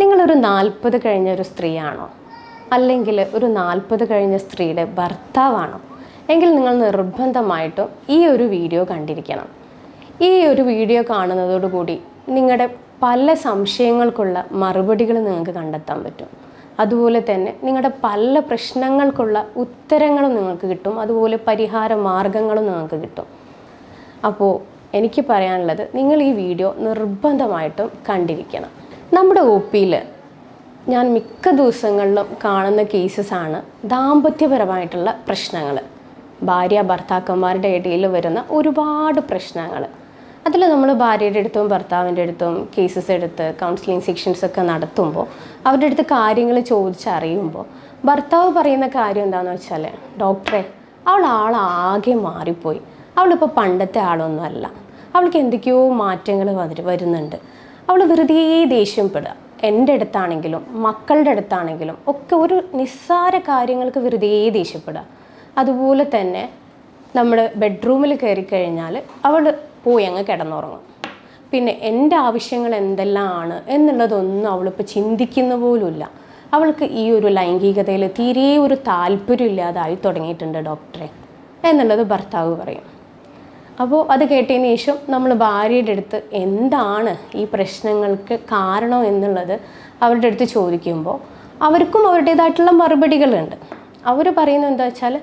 നിങ്ങളൊരു നാൽപ്പത് കഴിഞ്ഞ ഒരു സ്ത്രീയാണോ? അല്ലെങ്കിൽ ഒരു നാൽപ്പത് കഴിഞ്ഞ സ്ത്രീയുടെ ഭർത്താവാണോ? എങ്കിൽ നിങ്ങൾ നിർബന്ധമായിട്ടും ഈ ഒരു വീഡിയോ കണ്ടിരിക്കണം. ഈ ഒരു വീഡിയോ കാണുന്നതോടുകൂടി നിങ്ങളുടെ പല സംശയങ്ങൾക്കുള്ള മറുപടികൾ നിങ്ങൾക്ക് കണ്ടെത്താൻ പറ്റും. അതുപോലെ തന്നെ നിങ്ങളുടെ പല പ്രശ്നങ്ങൾക്കുള്ള ഉത്തരങ്ങളും നിങ്ങൾക്ക് കിട്ടും. അതുപോലെ പരിഹാര മാർഗങ്ങളും നിങ്ങൾക്ക് കിട്ടും. അപ്പോൾ എനിക്ക് പറയാനുള്ളത് നിങ്ങൾ ഈ വീഡിയോ നിർബന്ധമായിട്ടും കണ്ടിരിക്കണം. നമ്മുടെ ഒ പിയിൽ ഞാൻ മിക്ക ദിവസങ്ങളിലും കാണുന്ന കേസസാണ് ദാമ്പത്യപരമായിട്ടുള്ള പ്രശ്നങ്ങൾ ഭാര്യ ഭർത്താക്കന്മാരുടെ ഇടയിൽ വരുന്ന ഒരുപാട് പ്രശ്നങ്ങൾ അതിൽ നമ്മൾ ഭാര്യയുടെ അടുത്തും ഭർത്താവിന്റെ അടുത്തും കേസസ് എടുത്ത് കൗൺസിലിംഗ് സെക്ഷൻസ് ഒക്കെ നടത്തുമ്പോൾ അവരുടെ അടുത്ത് കാര്യങ്ങൾ ചോദിച്ചറിയുമ്പോൾ ഭർത്താവ് പറയുന്ന കാര്യം എന്താണെന്ന് വെച്ചാൽ ഡോക്ടറെ അവൾ ആളാകെ മാറിപ്പോയി. അവളിപ്പോൾ പണ്ടത്തെ ആളൊന്നും അല്ല അവൾക്ക് എന്തൊക്കെയോ മാറ്റങ്ങൾ വരുന്നുണ്ട്. അവൾ വെറുതെ ദേഷ്യപ്പെടുക. എന്റെ അടുത്താണെങ്കിലും മക്കളുടെ അടുത്താണെങ്കിലും ഒക്കെ ഒരു നിസ്സാര കാര്യങ്ങൾക്ക് വെറുതെ ദേഷ്യപ്പെടുക. അതുപോലെ തന്നെ നമ്മൾ ബെഡ്റൂമിൽ കയറി കഴിഞ്ഞാൽ അവൾ പോയി അങ്ങ് കിടന്നുറങ്ങും. പിന്നെ എന്റെ ആവശ്യങ്ങൾ എന്തെല്ലാമാണ് എന്നുള്ളതൊന്നും അവളിപ്പോൾ ചിന്തിക്കുന്ന പോലുമില്ല. അവൾക്ക് ഈ ഒരു ലൈംഗികതയിൽ തീരെ ഒരു താല്പര്യമില്ലാതായി തുടങ്ങിയിട്ടുണ്ട് ഡോക്ടറെ. എന്നുള്ളത് ഭർത്താവ് പറയും. അപ്പോൾ അത് കേട്ടതിന് ശേഷം നമ്മൾ ഭാര്യയുടെ അടുത്ത് എന്താണ് ഈ പ്രശ്നങ്ങൾക്ക് കാരണം എന്നുള്ളത് അവരുടെ അടുത്ത് ചോദിക്കുമ്പോൾ അവർക്കും അവരുടേതായിട്ടുള്ള മറുപടികളുണ്ട്. അവർ പറയുന്നത് എന്താ വെച്ചാൽ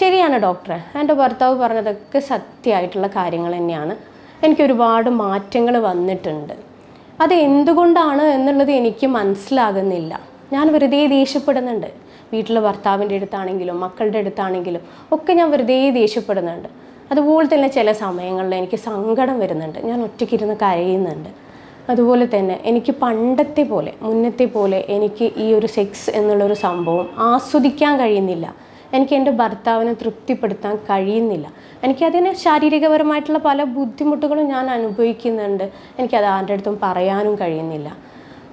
ശരിയാണ് ഡോക്ടറെ എന്റെ ഭർത്താവ് പറഞ്ഞതൊക്കെ സത്യമായിട്ടുള്ള കാര്യങ്ങൾ തന്നെയാണ്. എനിക്ക് ഒരുപാട് മാറ്റങ്ങൾ വന്നിട്ടുണ്ട്. അത് എന്തുകൊണ്ടാണ് എന്നുള്ളത് എനിക്ക് മനസ്സിലാകുന്നില്ല. ഞാൻ വെറുതെ ദേഷ്യപ്പെടുന്നുണ്ട്. വീട്ടിലെ ഭർത്താവിന്റെ അടുത്താണെങ്കിലും മക്കളുടെ അടുത്താണെങ്കിലും ഒക്കെ ഞാൻ വെറുതെ ദേഷ്യപ്പെടുന്നുണ്ട്. അതുപോലെ തന്നെ ചില സമയങ്ങളിൽ എനിക്ക് സങ്കടം വരുന്നുണ്ട്. ഞാൻ ഒറ്റയ്ക്കിരുന്ന് കരയുന്നുണ്ട്. അതുപോലെ തന്നെ എനിക്ക് പണ്ടത്തെ പോലെ മുന്നത്തെ പോലെ എനിക്ക് ഈ ഒരു സെക്സ് എന്നുള്ളൊരു സംഭവം ആസ്വദിക്കാൻ കഴിയുന്നില്ല. എനിക്ക് എന്റെ ഭർത്താവിനെ തൃപ്തിപ്പെടുത്താൻ കഴിയുന്നില്ല. എനിക്കതിന് ശാരീരികപരമായിട്ടുള്ള പല ബുദ്ധിമുട്ടുകളും ഞാൻ അനുഭവിക്കുന്നുണ്ട്. എനിക്കത് ആരുടെ അടുത്തും പറയാനും കഴിയുന്നില്ല.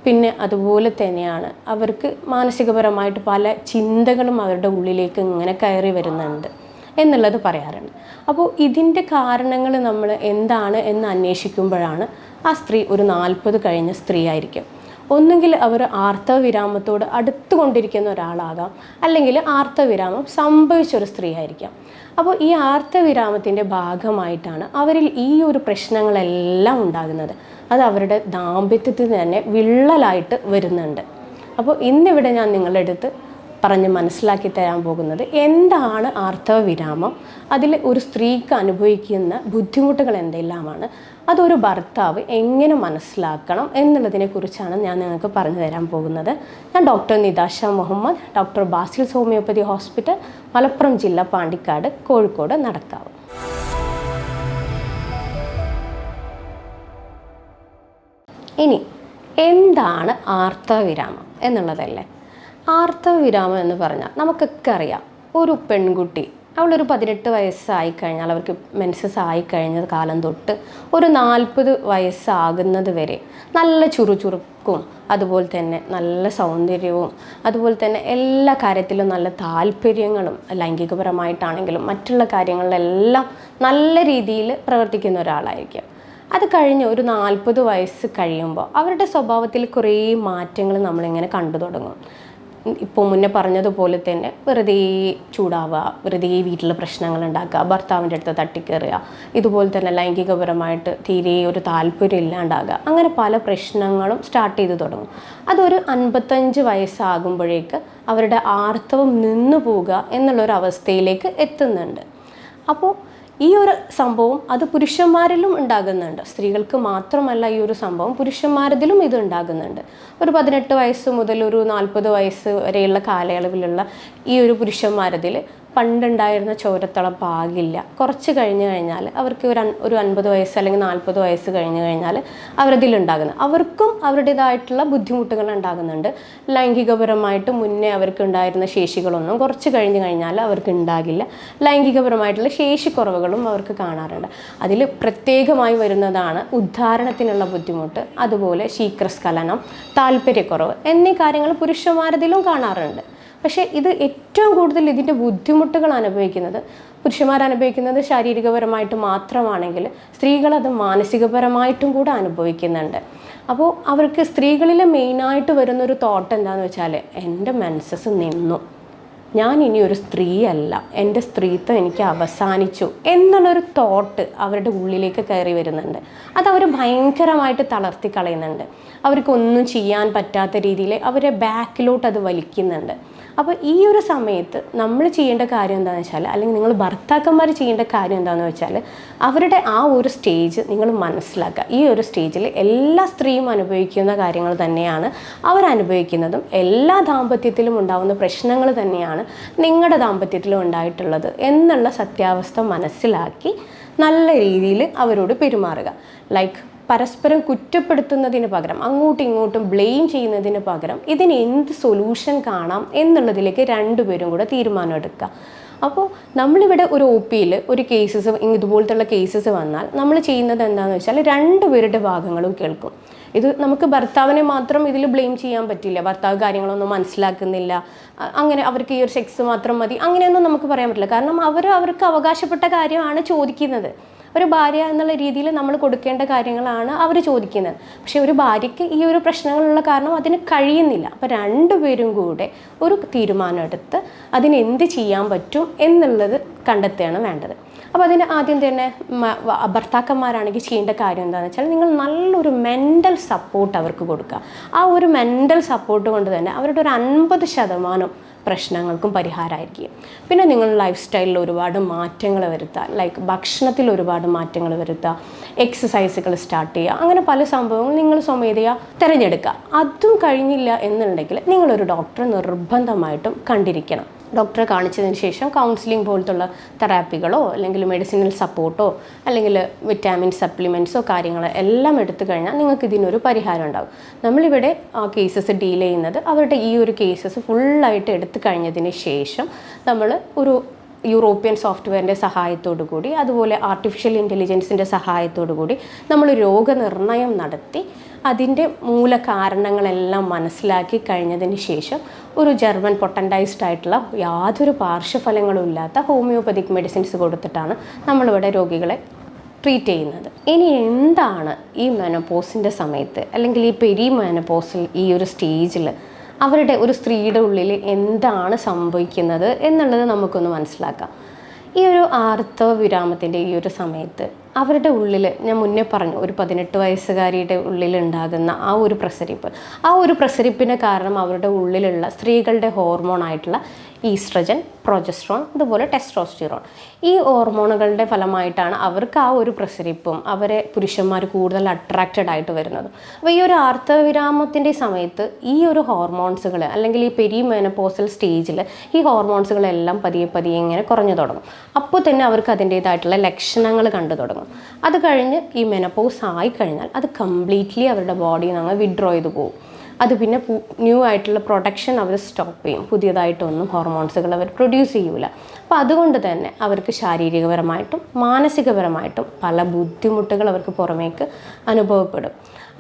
പിന്നെ അതുപോലെ തന്നെയാണ് അവർക്ക് മാനസികപരമായിട്ട് പല ചിന്തകളും അവരുടെ ഉള്ളിലേക്ക് ഇങ്ങനെ കയറി വരുന്നുണ്ട്. എന്നുള്ളത് പറയാറുണ്ട്. അപ്പോൾ ഇതിന്റെ കാരണങ്ങൾ നമ്മൾ എന്താണ് എന്ന് അന്വേഷിക്കുമ്പോഴാണ് ആ സ്ത്രീ ഒരു നാൽപ്പത് കഴിഞ്ഞ സ്ത്രീ ആയിരിക്കും. ഒന്നുകിൽ അവർ ആർത്തവവിരാമത്തോട് അടുത്തുകൊണ്ടിരിക്കുന്ന ഒരാളാകാം അല്ലെങ്കിൽ ആർത്തവവിരാമം സംഭവിച്ച ഒരു സ്ത്രീ ആയിരിക്കാം. അപ്പോൾ ഈ ആർത്തവിരാമത്തിന്റെ ഭാഗമായിട്ടാണ് അവരിൽ ഈ ഒരു പ്രശ്നങ്ങളെല്ലാം ഉണ്ടാകുന്നത്. അത് അവരുടെ ദാമ്പത്യത്തിൽ തന്നെ വിള്ളലായിട്ട് വരുന്നുണ്ട്. അപ്പോൾ ഇന്നിവിടെ ഞാൻ നിങ്ങളുടെ അടുത്ത് പറഞ്ഞ് മനസ്സിലാക്കി തരാൻ പോകുന്നത് എന്താണ് ആർത്തവവിരാമം? അതിൽ ഒരു സ്ത്രീക്ക് അനുഭവിക്കുന്ന ബുദ്ധിമുട്ടുകൾ എന്തെല്ലാമാണ്? അതൊരു ഭർത്താവ് എങ്ങനെ മനസ്സിലാക്കണം എന്നുള്ളതിനെ കുറിച്ചാണ് ഞാൻ നിങ്ങൾക്ക് പറഞ്ഞു തരാൻ പോകുന്നത്. ഞാൻ doctor Nithasha Muhammad doctor Basil's homoeopathy hospital Malappuram ജില്ല പാണ്ടിക്കാട് കോഴിക്കോട് നടക്കാവ്. ഇനി എന്താണ് ആർത്തവവിരാമം എന്നുള്ളതല്ലേ? ആർത്തവവിരാമം എന്ന് പറഞ്ഞാൽ നമുക്കൊക്കെ അറിയാം. ഒരു പെൺകുട്ടി അവളൊരു പതിനെട്ട് വയസ്സായി കഴിഞ്ഞാൽ അവർക്ക് മെൻസസ് ആയി കഴിഞ്ഞ കാലം തൊട്ട് ഒരു നാൽപ്പത് വയസ്സാകുന്നത് വരെ നല്ല ചുറുചുറുക്കും അതുപോലെ തന്നെ നല്ല സൗന്ദര്യവും അതുപോലെ തന്നെ എല്ലാ കാര്യത്തിലും നല്ല താല്പര്യങ്ങളും ലൈംഗികപരമായിട്ടാണെങ്കിലും മറ്റുള്ള കാര്യങ്ങളിലെല്ലാം നല്ല രീതിയിൽ പ്രവർത്തിക്കുന്ന ഒരാളായിരിക്കും. അത് കഴിഞ്ഞ് ഒരു നാൽപ്പത് വയസ്സ് കഴിയുമ്പോൾ അവരുടെ സ്വഭാവത്തിൽ കുറേ മാറ്റങ്ങൾ നമ്മളിങ്ങനെ കണ്ടു തുടങ്ങും. ഇപ്പോൾ മുന്നേ പറഞ്ഞതുപോലെ തന്നെ വെറുതെ ചൂടാവുക വെറുതെ വീട്ടിൽ പ്രശ്നങ്ങൾ ഉണ്ടാക്കുക ഭർത്താവിന്റെ അടുത്ത് തട്ടിക്കയറുക ഇതുപോലെ തന്നെ ലൈംഗികപരമായിട്ട് തീരെ ഒരു താല്പര്യം ഇല്ലാണ്ടാകുക അങ്ങനെ പല പ്രശ്നങ്ങളും സ്റ്റാർട്ട് ചെയ്ത് തുടങ്ങും. അതൊരു അൻപത്തഞ്ച് വയസ്സാകുമ്പോഴേക്ക് അവരുടെ ആർത്തവം നിന്നു പോവുക എന്നുള്ളൊരു അവസ്ഥയിലേക്ക് എത്തുന്നുണ്ട്. അപ്പോൾ ഈ ഒരു സംഭവം അത് പുരുഷന്മാരിലും ഉണ്ടാകുന്നുണ്ട്. സ്ത്രീകൾക്ക് മാത്രമല്ല ഈ ഒരു സംഭവം പുരുഷന്മാരിലും ഇത് ഉണ്ടാകുന്നുണ്ട്. ഒരു പതിനെട്ട് വയസ്സ് മുതൽ ഒരു നാൽപ്പത് വയസ്സ് വരെയുള്ള കാലയളവിലുള്ള ഈ ഒരു പുരുഷന്മാരതിൽ പണ്ടുണ്ടായിരുന്ന ചോരത്തളം പാകില്ല കുറച്ച് കഴിഞ്ഞ് കഴിഞ്ഞാൽ അവർക്ക് ഒരു ഒരു അൻപത് വയസ്സ് അല്ലെങ്കിൽ നാൽപ്പത് വയസ്സ് കഴിഞ്ഞ് കഴിഞ്ഞാൽ അവരതിലുണ്ടാകുന്നത്. അവർക്കും അവരുടേതായിട്ടുള്ള ബുദ്ധിമുട്ടുകൾ ഉണ്ടാകുന്നുണ്ട്. ലൈംഗികപരമായിട്ട് മുന്നേ അവർക്ക് ഉണ്ടായിരുന്ന ശേഷികളൊന്നും കുറച്ച് കഴിഞ്ഞ് കഴിഞ്ഞാൽ അവർക്ക് ഉണ്ടാകില്ല ലൈംഗികപരമായിട്ടുള്ള ശേഷിക്കുറവുകളും അവർക്ക് കാണാറുണ്ട്. അതിൽ പ്രത്യേകമായി വരുന്നതാണ് ഉദ്ധാരണത്തിനുള്ള ബുദ്ധിമുട്ട് അതുപോലെ ശീക്രസ്ഖലനം താല്പര്യക്കുറവ് എന്നീ കാര്യങ്ങൾ പുരുഷന്മാരതിലും കാണാറുണ്ട്. പക്ഷേ ഇത് ഏറ്റവും കൂടുതൽ ഇതിന്റെ ബുദ്ധിമുട്ടുകൾ അനുഭവിക്കുന്നത് പുരുഷന്മാർ അനുഭവിക്കുന്നത് ശാരീരികപരമായിട്ട് മാത്രമാണെങ്കിൽ സ്ത്രീകൾ അത് മാനസികപരമായിട്ടും കൂടെ അനുഭവിക്കുന്നുണ്ട്. അപ്പോൾ അവർക്ക് സ്ത്രീകളിൽ മെയിനായിട്ട് വരുന്നൊരു തോട്ട് എന്താണെന്ന് വെച്ചാൽ എന്റെ മനസ്സസ് നിന്നു. ഞാൻ ഇനി ഒരു സ്ത്രീയല്ല. എന്റെ സ്ത്രീത്വം എനിക്ക് അവസാനിച്ചു എന്നുള്ളൊരു തോട്ട് അവരുടെ ഉള്ളിലേക്ക് കയറി വരുന്നുണ്ട്. അത് അവർ ഭയങ്കരമായിട്ട് തളർത്തി കളയുന്നുണ്ട്. അവർക്കൊന്നും ചെയ്യാൻ പറ്റാത്ത രീതിയിൽ അവരെ ബാക്കിലോട്ട് അത് വലിക്കുന്നുണ്ട്. അപ്പോൾ ഈ ഒരു സമയത്ത് നമ്മൾ ചെയ്യേണ്ട കാര്യം എന്താണെന്ന് വെച്ചാൽ അല്ലെങ്കിൽ നിങ്ങൾ ഭർത്താക്കന്മാർ ചെയ്യേണ്ട കാര്യം എന്താണെന്ന് വെച്ചാൽ അവരുടെ ആ ഒരു സ്റ്റേജ് നിങ്ങൾ മനസ്സിലാക്കുക. ഈ ഒരു സ്റ്റേജിൽ എല്ലാ സ്ത്രീയും അനുഭവിക്കുന്ന കാര്യങ്ങൾ തന്നെയാണ് അവരനുഭവിക്കുന്നതും എല്ലാ ദാമ്പത്യത്തിലും ഉണ്ടാകുന്ന പ്രശ്നങ്ങൾ തന്നെയാണ് നിങ്ങളുടെ ദാമ്പത്യത്തിലും ഉണ്ടായിട്ടുള്ളത് എന്നുള്ള സത്യാവസ്ഥ മനസ്സിലാക്കി നല്ല രീതിയിൽ അവരോട് പെരുമാറുക. ലൈക്ക് പരസ്പരം കുറ്റപ്പെടുത്തുന്നതിന് പകരം അങ്ങോട്ടും ഇങ്ങോട്ടും ബ്ലെയിം ചെയ്യുന്നതിന് പകരം ഇതിന് എന്ത് സൊല്യൂഷൻ കാണാം എന്നുള്ളതിലേക്ക് രണ്ടുപേരും കൂടെ തീരുമാനം എടുക്കുക. അപ്പോൾ നമ്മളിവിടെ ഒരു ഒ പിയിൽ ഒരു കേസസ് ഇതുപോലത്തുള്ള കേസസ് വന്നാൽ നമ്മൾ ചെയ്യുന്നത് എന്താണെന്ന് വെച്ചാൽ രണ്ടുപേരുടെ ഭാഗങ്ങളും കേൾക്കും. ഇത് നമുക്ക് ഭർത്താവിനെ മാത്രം ഇതിൽ ബ്ലെയിം ചെയ്യാൻ പറ്റില്ല. ഭർത്താവ് കാര്യങ്ങളൊന്നും മനസ്സിലാക്കുന്നില്ല. അങ്ങനെ അവർക്ക് ഈ ഒരു സെക്സ് മാത്രം മതി. അങ്ങനെയൊന്നും നമുക്ക് പറയാൻ പറ്റില്ല. കാരണം അവർ അവർക്ക് അവകാശപ്പെട്ട കാര്യമാണ് ചോദിക്കുന്നത്. ഒരു ഭാര്യ എന്നുള്ള രീതിയിൽ നമ്മൾ കൊടുക്കേണ്ട കാര്യങ്ങളാണ് അവർ ചോദിക്കുന്നത്. പക്ഷേ ഒരു ഭാര്യയ്ക്ക് ഈ ഒരു പ്രശ്നങ്ങളുള്ള കാരണം അതിന് കഴിയുന്നില്ല. അപ്പോൾ രണ്ടുപേരും കൂടെ ഒരു തീരുമാനം എടുത്ത് അതിന് എന്ത് ചെയ്യാൻ പറ്റും എന്നുള്ളത് കണ്ടെത്തുകയാണ് വേണ്ടത്. അപ്പോൾ അതിന് ആദ്യം തന്നെ ഭർത്താക്കന്മാരാണെങ്കിൽ ചെയ്യേണ്ട കാര്യം എന്താണെന്ന് വെച്ചാൽ നിങ്ങൾ നല്ലൊരു മെന്റൽ സപ്പോർട്ട് അവർക്ക് കൊടുക്കുക. ആ ഒരു മെന്റൽ സപ്പോർട്ട് കൊണ്ട് തന്നെ അവരുടെ ഒരു അൻപത് ശതമാനം പ്രശ്നങ്ങൾക്കും പരിഹാരമായിരിക്കും പിന്നെ നിങ്ങൾ ലൈഫ് സ്റ്റൈലിൽ ഒരുപാട് മാറ്റങ്ങൾ വരുത്തുക ലൈക്ക് ഭക്ഷണത്തിൽ ഒരുപാട് മാറ്റങ്ങൾ വരുത്തുക എക്സസൈസുകൾ സ്റ്റാർട്ട് ചെയ്യുക അങ്ങനെ പല സംഭവങ്ങളും നിങ്ങൾ സ്വമേധയാ തിരഞ്ഞെടുക്കുക. അതും കഴിഞ്ഞില്ല എന്നുണ്ടെങ്കിൽ നിങ്ങളൊരു ഡോക്ടറെ നിർബന്ധമായിട്ടും കണ്ടിരിക്കണം. ഡോക്ടറെ കാണിച്ചതിന് ശേഷം കൗൺസിലിംഗ് പോലത്തുള്ള തെറാപ്പികളോ അല്ലെങ്കിൽ മെഡിസിനൽ സപ്പോർട്ടോ അല്ലെങ്കിൽ വിറ്റാമിൻ സപ്ലിമെന്റ്സോ കാര്യങ്ങൾ എല്ലാം എടുത്തു കഴിഞ്ഞാൽ നിങ്ങൾക്ക് ഇതിനൊരു പരിഹാരം ഉണ്ടാകും നമ്മളിവിടെ ആ കേസസ് ഡീൽ ചെയ്യുന്നത് അവരുടെ ഈ ഒരു കേസസ് ഫുള്ളായിട്ട് എടുത്തു കഴിഞ്ഞതിന് ശേഷം നമ്മൾ ഒരു യൂറോപ്യൻ സോഫ്റ്റ്വെയറിന്റെ സഹായത്തോടു കൂടി അതുപോലെ ആർട്ടിഫിഷ്യൽ ഇന്റലിജൻസിന്റെ സഹായത്തോടു കൂടി നമ്മൾ രോഗനിർണയം നടത്തി അതിന്റെ മൂലകാരണങ്ങളെല്ലാം മനസ്സിലാക്കി കഴിഞ്ഞതിന് ശേഷം ഒരു ജർമ്മൻ പൊട്ടൻഡൈസ്ഡ് ആയിട്ടുള്ള യാതൊരു പാർശ്വഫലങ്ങളും ഇല്ലാത്ത ഹോമിയോപ്പതിക് മെഡിസിൻസ് കൊടുത്തിട്ടാണ് നമ്മളിവിടെ രോഗികളെ ട്രീറ്റ് ചെയ്യുന്നത്. ഇനി എന്താണ് ഈ മെനപ്പോസിന്റെ സമയത്ത് അല്ലെങ്കിൽ ഈ പെരി മെനപ്പോസിൽ ഈ ഒരു സ്റ്റേജിൽ അവരുടെ ഒരു സ്ത്രീയുടെ ഉള്ളിൽ എന്താണ് സംഭവിക്കുന്നത് എന്നുള്ളത് നമുക്കൊന്ന് മനസ്സിലാക്കാം. ഈ ഒരു ആർത്തവ വിരാമത്തിന്റെ ഈ ഒരു സമയത്ത് അവരുടെ ഉള്ളിൽ ഞാൻ മുന്നേ പറഞ്ഞു ഒരു പതിനെട്ട് വയസ്സുകാരിയുടെ ഉള്ളിൽ ഉണ്ടാകുന്ന ആ ഒരു പ്രസരിപ്പ്. ആ ഒരു പ്രസരിപ്പിന് കാരണം അവരുടെ ഉള്ളിലുള്ള സ്ത്രീകളുടെ ഹോർമോൺ ആയിട്ടുള്ള ഈസ്ട്രജൻ പ്രൊജസ്ട്രോൺ അതുപോലെ ടെസ്ട്രോസ്റ്റിറോൺ ഈ ഹോർമോണുകളുടെ ഫലമായിട്ടാണ് അവർക്ക് ആ ഒരു പ്രസരിപ്പും അവരെ പുരുഷന്മാർ കൂടുതൽ അട്രാക്റ്റഡ് ആയിട്ട് വരുന്നത്. അപ്പോൾ ഈ ഒരു ആർത്തവിരാമത്തിന്റെ സമയത്ത് ഈ ഒരു ഹോർമോൺസുകൾ അല്ലെങ്കിൽ ഈ പെരി മെനപ്പോസൽ സ്റ്റേജിൽ ഈ ഹോർമോൺസുകളെല്ലാം പതിയെ പതിയെ ഇങ്ങനെ കുറഞ്ഞു തുടങ്ങും. അപ്പോൾ തന്നെ അവർക്ക് അതിന്റേതായിട്ടുള്ള ലക്ഷണങ്ങൾ കണ്ടു തുടങ്ങും. അത് കഴിഞ്ഞ് ഈ മെനപ്പോസ് ആയി കഴിഞ്ഞാൽ അത് കംപ്ലീറ്റ്ലി അവരുടെ ബോഡിയിൽ നിന്ന് വിഡ്രോ ചെയ്ത് പോകും. അത് പിന്നെ ന്യൂ ആയിട്ടുള്ള പ്രൊഡക്ഷൻ അവർ സ്റ്റോപ്പ് ചെയ്യും. പുതിയതായിട്ടൊന്നും ഹോർമോൺസുകൾ അവർ പ്രൊഡ്യൂസ് ചെയ്യൂല. അപ്പോൾ അതുകൊണ്ട് തന്നെ അവർക്ക് ശാരീരികപരമായിട്ടും മാനസികപരമായിട്ടും പല ബുദ്ധിമുട്ടുകൾ അവർക്ക് പുറമേക്ക് അനുഭവപ്പെടും.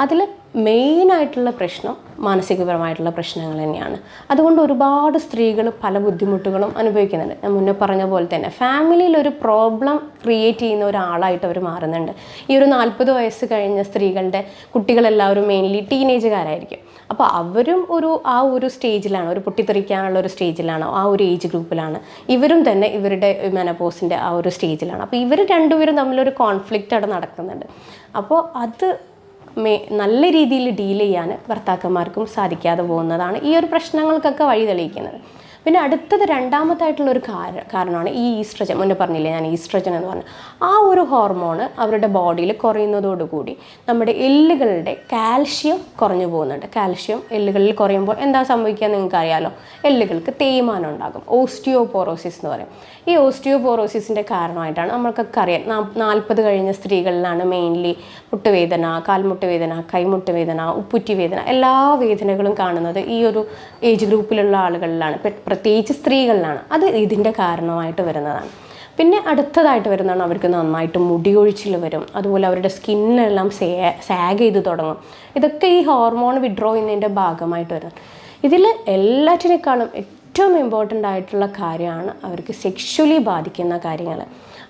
അതിൽ മെയിനായിട്ടുള്ള പ്രശ്നം മാനസികപരമായിട്ടുള്ള പ്രശ്നങ്ങൾ തന്നെയാണ്. അതുകൊണ്ട് ഒരുപാട് സ്ത്രീകൾ പല ബുദ്ധിമുട്ടുകളും അനുഭവിക്കുന്നുണ്ട്. ഞാൻ മുന്നേ പറഞ്ഞ പോലെ തന്നെ ഫാമിലിയിൽ ഒരു പ്രോബ്ലം ക്രിയേറ്റ് ചെയ്യുന്ന ഒരാളായിട്ട് അവർ മാറുന്നുണ്ട്. ഈ ഒരു നാൽപ്പത് വയസ്സ് കഴിഞ്ഞ സ്ത്രീകളുടെ കുട്ടികളെല്ലാവരും മെയിൻലി ടീനേജുകാരായിരിക്കും അപ്പോൾ അവരും ഒരു ആ ഒരു സ്റ്റേജിലാണ് ഒരു പൊട്ടിത്തെറിക്കാനുള്ള ഒരു സ്റ്റേജിലാണ് ആ ഒരു ഏജ് ഗ്രൂപ്പിലാണ് ഇവരും തന്നെ ഇവരുടെ മെനപോസിന്റെ ആ ഒരു സ്റ്റേജിലാണ് അപ്പോൾ ഇവർ രണ്ടുപേരും തമ്മിലൊരു കോൺഫ്ലിക്റ്റ് അവിടെ നടക്കുന്നുണ്ട്. അപ്പോൾ അത് നല്ല രീതിയിൽ ഡീൽ ചെയ്യാൻ ഭർത്താക്കന്മാർക്കും സാധിക്കാതെ പോകുന്നതാണ് ഈ ഒരു പ്രശ്നങ്ങൾക്കൊക്കെ വഴി തെളിയിക്കുന്നത്. പിന്നെ അടുത്തത് രണ്ടാമത്തായിട്ടുള്ള ഒരു കാര കാരണമാണ് ഈ ഈസ്ട്രജൻ മുന്നേ പറഞ്ഞില്ലേ ഞാൻ ഈസ്ട്രജൻ എന്ന് പറഞ്ഞു. ആ ഒരു ഹോർമോൺ അവരുടെ ബോഡിയിൽ കുറയുന്നതോടുകൂടി നമ്മുടെ എല്ലുകളുടെ കാൽഷ്യം കുറഞ്ഞു പോകുന്നുണ്ട്. കാൽഷ്യം എല്ലുകളിൽ കുറയുമ്പോൾ എന്താ സംഭവിക്കുക നിങ്ങൾക്ക് അറിയാലോ എല്ലുകൾക്ക് തേയ്മാനം ഉണ്ടാകും. ഓസ്റ്റിയോപോറോസിസ് എന്ന് പറയും. ഈ ഓസ്റ്റിയോപോറോസിസിന്റെ കാരണമായിട്ടാണ് നമ്മൾക്കൊക്കെ അറിയാം. നാൽപ്പത് കഴിഞ്ഞ സ്ത്രീകളിലാണ് മെയിൻലി മുട്ടുവേദന കാൽമുട്ട് വേദന കൈമുട്ട് വേദന ഉപ്പുറ്റി വേദന എല്ലാ വേദനകളും കാണുന്നത് ഈ ഒരു ഏജ് ഗ്രൂപ്പിലുള്ള ആളുകളിലാണ്. പ്രത്യേകിച്ച് സ്ത്രീകളിലാണ്. അത് ഇതിന്റെ കാരണമായിട്ട് വരുന്നതാണ്. പിന്നെ അടുത്തതായിട്ട് വരുന്നതാണ് അവർക്ക് നന്നായിട്ട് മുടിയൊഴിച്ചിൽ വരും. അതുപോലെ അവരുടെ സ്കിന്നെല്ലാം സേ സാഗ് ചെയ്ത് തുടങ്ങും. ഇതൊക്കെ ഈ ഹോർമോൺ വിഡ്രോ ചെയ്യുന്നതിന്റെ ഭാഗമായിട്ട് വരുന്നത്. ഇതിൽ എല്ലാറ്റിനേക്കാളും ഏറ്റവും ഇമ്പോർട്ടന്റ് ആയിട്ടുള്ള കാര്യമാണ് അവർക്ക് സെക്ഷലി ബാധിക്കുന്ന കാര്യങ്ങൾ.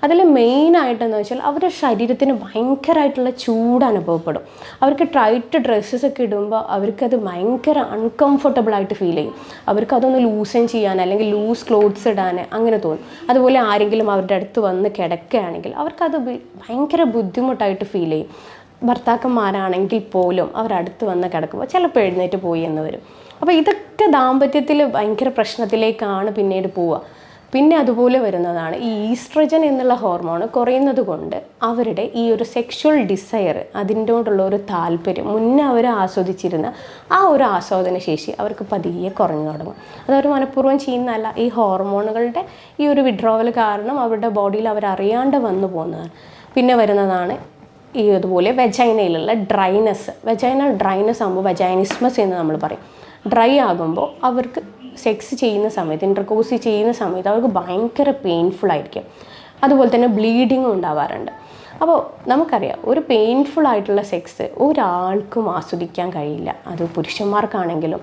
അതിൽ മെയിനായിട്ടെന്ന് വെച്ചാൽ അവരുടെ ശരീരത്തിന് ഭയങ്കരമായിട്ടുള്ള ചൂട് അനുഭവപ്പെടും. അവർക്ക് ടൈറ്റ് ഡ്രസ്സസ് ഒക്കെ ഇടുമ്പോൾ അവർക്കത് ഭയങ്കര അൺകംഫർട്ടബിൾ ആയിട്ട് ഫീൽ ചെയ്യും. അവർക്ക് അതൊന്ന് ലൂസൻ ചെയ്യാൻ അല്ലെങ്കിൽ ലൂസ് ക്ലോത്ത്സ് ഇടാൻ അങ്ങനെ തോന്നും. അതുപോലെ ആരെങ്കിലും അവരുടെ അടുത്ത് വന്ന് കിടക്കുകയാണെങ്കിൽ അവർക്കത് ഭയങ്കര ബുദ്ധിമുട്ടായിട്ട് ഫീൽ ചെയ്യും. ഭർത്താക്കന്മാരാണെങ്കിൽ പോലും അവരടുത്ത് വന്ന് കിടക്കുമ്പോൾ ചിലപ്പോൾ എഴുന്നേറ്റ് പോയി എന്ന് വരും. അപ്പോൾ ഇതൊക്കെ ദാമ്പത്യത്തിൽ ഭയങ്കര പ്രശ്നത്തിലേക്കാണ് പിന്നീട് പോവുക. പിന്നെ അതുപോലെ വരുന്നതാണ് ഈ ഈസ്ട്രജൻ എന്നുള്ള ഹോർമോൺ കുറയുന്നത് കൊണ്ട് അവരുടെ ഈ ഒരു സെക്ഷൽ ഡിസയർ അതിന്റോടുള്ള ഒരു താല്പര്യം മുന്നേ അവർ ആസ്വദിച്ചിരുന്ന ആ ഒരു ആസ്വാദന ശേഷി അവർക്ക് പതിയെ കുറഞ്ഞു തുടങ്ങും. അതവർ മനഃപൂർവം ചെയ്യുന്നതല്ല. ഈ ഹോർമോണുകളുടെ ഈ ഒരു വിഡ്രോവൽ കാരണം അവരുടെ ബോഡിയിൽ അവർ അറിയാണ്ട് വന്നു പോകുന്നതാണ്. പിന്നെ വരുന്നതാണ് ഈ അതുപോലെ വെജൈനയിലുള്ള ഡ്രൈനസ് വെജൈനൽ ഡ്രൈനസ് ആകുമ്പോൾ വെജൈനിസ്മസ് എന്ന് നമ്മൾ പറയും. ഡ്രൈ ആകുമ്പോൾ അവർക്ക് സെക്സ് ചെയ്യുന്ന സമയത്ത് ഇന്റർകോഴ്സ് ചെയ്യുന്ന സമയത്ത് അവർക്ക് ഭയങ്കര പെയിൻഫുൾ ആയിരിക്കും. അതുപോലെ തന്നെ ബ്ലീഡിങ്ങും ഉണ്ടാവാറുണ്ട്. അപ്പോൾ നമുക്കറിയാം ഒരു പെയിൻഫുൾ ആയിട്ടുള്ള സെക്സ് ഒരാൾക്കും ആസ്വദിക്കാൻ കഴിയില്ല. അത് പുരുഷന്മാർക്കാണെങ്കിലും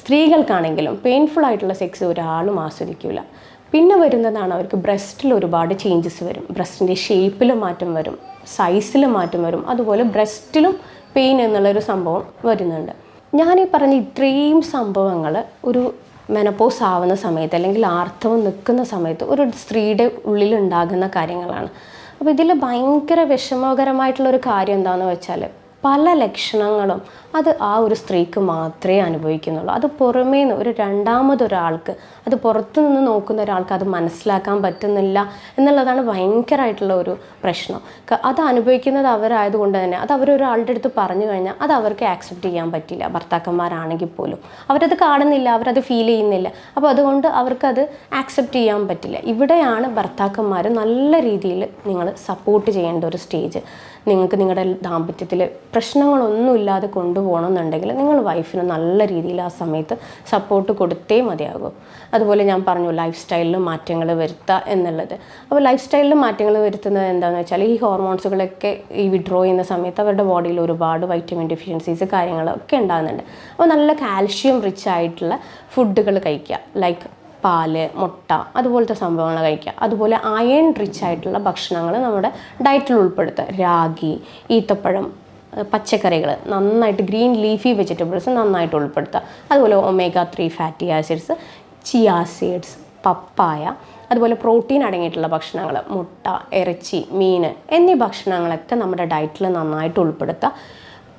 സ്ത്രീകൾക്കാണെങ്കിലും പെയിൻഫുൾ ആയിട്ടുള്ള സെക്സ് ഒരാളും ആസ്വദിക്കില്ല പിന്നെ വരുന്നതാണ് അവർക്ക് ബ്രസ്റ്റിൽ ഒരുപാട് ചേഞ്ചസ് വരും. ബ്രസ്റ്റിന്റെ ഷേപ്പിൽ മാറ്റം വരും സൈസിൽ മാറ്റം വരും. അതുപോലെ ബ്രസ്റ്റിലും പെയിൻ എന്നുള്ളൊരു സംഭവം വരുന്നുണ്ട്. ഞാൻ പറഞ്ഞ ഇത്രയും സംഭവങ്ങൾ ഒരു മെനപ്പോസ് ആവുന്ന സമയത്ത് അല്ലെങ്കിൽ ആർത്തവം നിൽക്കുന്ന സമയത്ത് ഒരു സ്ത്രീയുടെ ഉള്ളിൽ ഉണ്ടാകുന്ന കാര്യങ്ങളാണ്. അപ്പോൾ ഇതിൽ ഭയങ്കര വിഷമകരമായിട്ടുള്ള ഒരു കാര്യം എന്താണെന്ന് വെച്ചാൽ പല ലക്ഷണങ്ങളും അത് ആ ഒരു സ്ത്രീക്ക് മാത്രമേ അനുഭവിക്കുന്നുള്ളൂ. അത് പുറമേ നിന്ന് ഒരു രണ്ടാമതൊരാൾക്ക് അത് പുറത്തു നിന്ന് നോക്കുന്ന ഒരാൾക്ക് അത് മനസ്സിലാക്കാൻ പറ്റുന്നില്ല എന്നുള്ളതാണ് ഭയങ്കരമായിട്ടുള്ള ഒരു പ്രശ്നം. അത് അനുഭവിക്കുന്നത് അവരായതുകൊണ്ട് തന്നെ അത് അവരൊരാളുടെ അടുത്ത് പറഞ്ഞു കഴിഞ്ഞാൽ അത് അവർക്ക് ആക്സെപ്റ്റ് ചെയ്യാൻ പറ്റില്ല. ഭർത്താക്കന്മാരാണെങ്കിൽ പോലും. അവരത് കാണുന്നില്ല അവരത് ഫീൽ ചെയ്യുന്നില്ല. അപ്പോൾ അതുകൊണ്ട് അവർക്കത് ആക്സെപ്റ്റ് ചെയ്യാൻ പറ്റില്ല. ഇവിടെയാണ് ഭർത്താക്കന്മാർ നല്ല രീതിയിൽ നിങ്ങൾ സപ്പോർട്ട് ചെയ്യേണ്ട ഒരു സ്റ്റേജ് നിങ്ങൾക്ക് നിങ്ങളുടെ ദാമ്പത്യത്തിൽ പ്രശ്നങ്ങളൊന്നുമില്ലാതെ കൊണ്ടുപോകണമെന്നുണ്ടെങ്കിൽ നിങ്ങൾ വൈഫിന് നല്ല രീതിയിൽ ആ സമയത്ത് സപ്പോർട്ട് കൊടുത്തേ മതിയാകും. അതുപോലെ ഞാൻ പറഞ്ഞു ലൈഫ് സ്റ്റൈലിൽ മാറ്റങ്ങൾ വരുത്തുക എന്നുള്ളത്. അപ്പോൾ ലൈഫ് സ്റ്റൈലിൽ മാറ്റങ്ങൾ വരുത്തുന്നത് എന്താണെന്ന് വെച്ചാൽ ഈ ഹോർമോൺസുകളൊക്കെ ഈ വിഡ്രോ ചെയ്യുന്ന സമയത്ത് അവരുടെ ബോഡിയിൽ ഒരുപാട് വൈറ്റമിൻ ഡെഫിഷ്യൻസീസ് കാര്യങ്ങളൊക്കെ ഉണ്ടാകുന്നുണ്ട്. അപ്പോൾ നല്ല കാൽഷ്യം റിച്ച് ആയിട്ടുള്ള ഫുഡുകൾ കഴിക്കുക. ലൈക്ക് പാൽ മുട്ട അതുപോലത്തെ സംഭവങ്ങൾ കഴിക്കുക. അതുപോലെ അയൺ റിച്ച് ആയിട്ടുള്ള ഭക്ഷണങ്ങൾ നമ്മുടെ ഡയറ്റിൽ ഉൾപ്പെടുത്തുക. രാഗി ഈത്തപ്പഴം പച്ചക്കറികൾ നന്നായിട്ട് ഗ്രീൻ ലീഫി വെജിറ്റബിൾസ് നന്നായിട്ട് ഉൾപ്പെടുത്തുക. അതുപോലെ omega three fatty acids chia seeds papaya അതുപോലെ പ്രോട്ടീൻ അടങ്ങിയിട്ടുള്ള ഭക്ഷണങ്ങൾ മുട്ട ഇറച്ചി മീൻ എന്നീ ഭക്ഷണങ്ങളൊക്കെ നമ്മുടെ ഡയറ്റിൽ നന്നായിട്ട് ഉൾപ്പെടുത്തുക.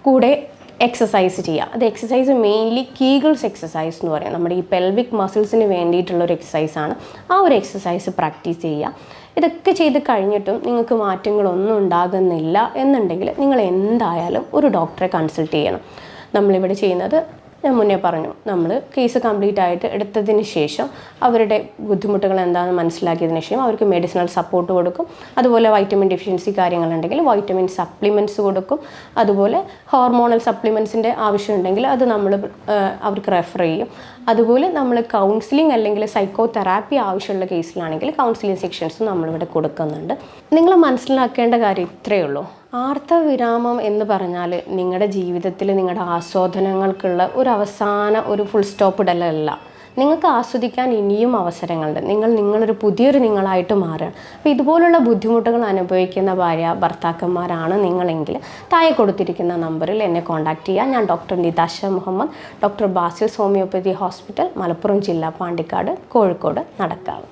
കൂടെ എക്സസൈസ് ചെയ്യുക അത് എക്സസൈസ് മെയിൻലി കീഗിൾസ് എക്സസൈസ് എന്ന് പറയും. നമ്മുടെ ഈ പെൽവിക് മസിൽസിന് വേണ്ടിയിട്ടുള്ള ഒരു ആണ്. ആ ഒരു എക്സസൈസ് പ്രാക്ടീസ് ചെയ്യുക. ഇതൊക്കെ ചെയ്ത് കഴിഞ്ഞിട്ടും നിങ്ങൾക്ക് മാറ്റങ്ങളൊന്നും ഉണ്ടാകുന്നില്ല എന്നുണ്ടെങ്കിൽ നിങ്ങൾ എന്തായാലും ഒരു ഡോക്ടറെ കൺസൾട്ട് ചെയ്യണം. നമ്മളിവിടെ ചെയ്യുന്നത് ഞാൻ മുന്നേ പറഞ്ഞു നമ്മൾ കേസ് കംപ്ലീറ്റ് ആയിട്ട് എടുത്തതിന് ശേഷം അവരുടെ ബുദ്ധിമുട്ടുകൾ എന്താണെന്ന് മനസ്സിലാക്കിയതിന് ശേഷം അവർക്ക് മെഡിസിനൽ സപ്പോർട്ട് കൊടുക്കും. അതുപോലെ വൈറ്റമിൻ ഡെഫിഷ്യൻസി കാര്യങ്ങളുണ്ടെങ്കിൽ വൈറ്റമിൻ സപ്ലിമെന്റ്സ് കൊടുക്കും. അതുപോലെ ഹോർമോണൽ സപ്ലിമെന്റ്സിന്റെ ആവശ്യമുണ്ടെങ്കിൽ അത് നമ്മൾ അവർക്ക് റെഫർ ചെയ്യും. അതുപോലെ നമ്മൾ കൗൺസിലിംഗ് അല്ലെങ്കിൽ സൈക്കോ തെറാപ്പി ആവശ്യമുള്ള കേസിലാണെങ്കിൽ കൗൺസിലിംഗ് സെക്ഷൻസും നമ്മളിവിടെ കൊടുക്കുന്നുണ്ട്. നിങ്ങൾ മനസ്സിലാക്കേണ്ട കാര്യം ഇത്രയേ ഉള്ളൂ. ആർത്തവിരാമം എന്ന് പറഞ്ഞാൽ നിങ്ങളുടെ ജീവിതത്തിൽ നിങ്ങളുടെ ആസ്വാദനങ്ങൾക്കുള്ള ഒരു അവസാന ഒരു ഫുൾ സ്റ്റോപ്പ് ഇടലല്ല. നിങ്ങൾക്ക് ആസ്വദിക്കാൻ ഇനിയും അവസരങ്ങളുണ്ട്. നിങ്ങൾ നിങ്ങളൊരു പുതിയൊരു നിങ്ങളായിട്ട് മാറുകയാണ്. അപ്പോൾ ഇതുപോലുള്ള ബുദ്ധിമുട്ടുകൾ അനുഭവിക്കുന്ന ഭാര്യ ഭർത്താക്കന്മാരാണ് നിങ്ങളെങ്കിൽ താഴെ കൊടുത്തിരിക്കുന്ന നമ്പറിൽ എന്നെ കോൺടാക്റ്റ് ചെയ്യാം ഞാൻ doctor Nithasha Muhammad doctor Basil homoeopathy hospital Malappuram ജില്ല പാണ്ടിക്കാട് കോഴിക്കോട് നടക്കാവ്.